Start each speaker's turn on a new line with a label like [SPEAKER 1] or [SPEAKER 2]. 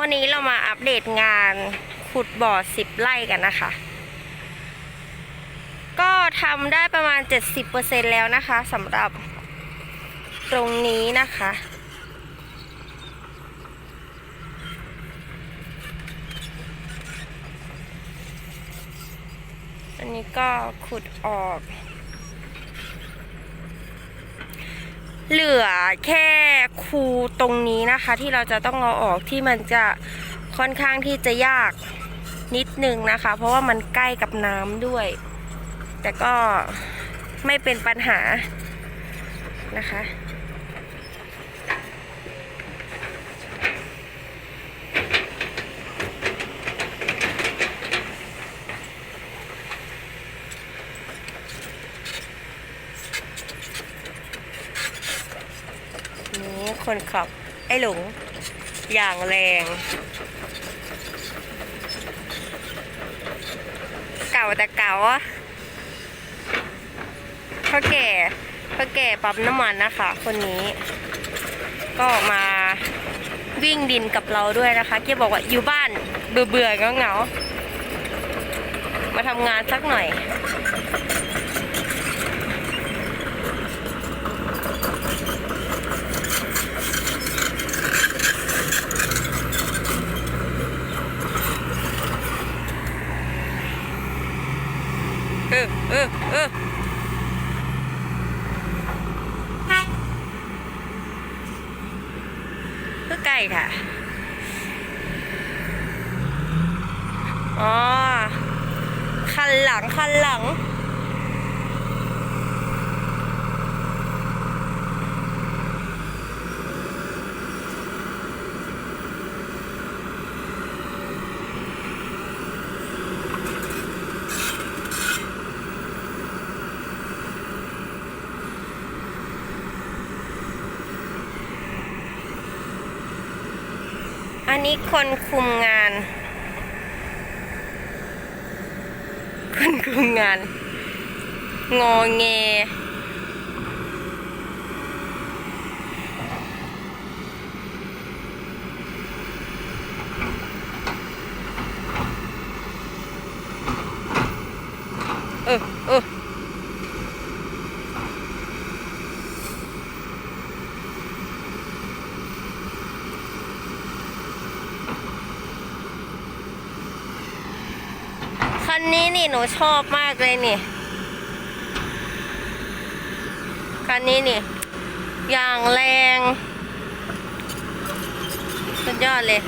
[SPEAKER 1] วันนี้เรามาอัปเดตงานขุดบ่อสิบไร่กันนะคะ ก็ทำได้ประมาณ 70%แล้วนะคะสำหรับตรงนี้นะคะ อันนี้ก็ขุดออก เหลือแค่คูตรงนี้นะคะ ที่เราจะต้องเอาออกที่มันจะค่อนข้างที่จะยากนิดนึงนะคะ เพราะว่ามันใกล้กับน้ำด้วย แต่ก็ไม่เป็นปัญหานะคะ นี่ คนขับ ไอ้หลง อย่างแรง เก่าแต่เก่าอะพ่อแก่พ่อแก่ปั๊มน้ำมันนะคะ คนนี้ ก็มาวิ่งดินกับเราด้วยนะคะเกียบอกว่าอยู่บ้านเบื่อเบื่อๆเงามาทำงานสักหน่อย ออเออเออคือไก่ค่ะ อ๋อ คันหลัง คันหลัง อันนี้คนคุมงาน คนคุมงาน งอเงเออเออ คันนี้นี่หนูชอบมากเลยนี่ คันนี้นี่ อย่างแรง สุดยอดเลย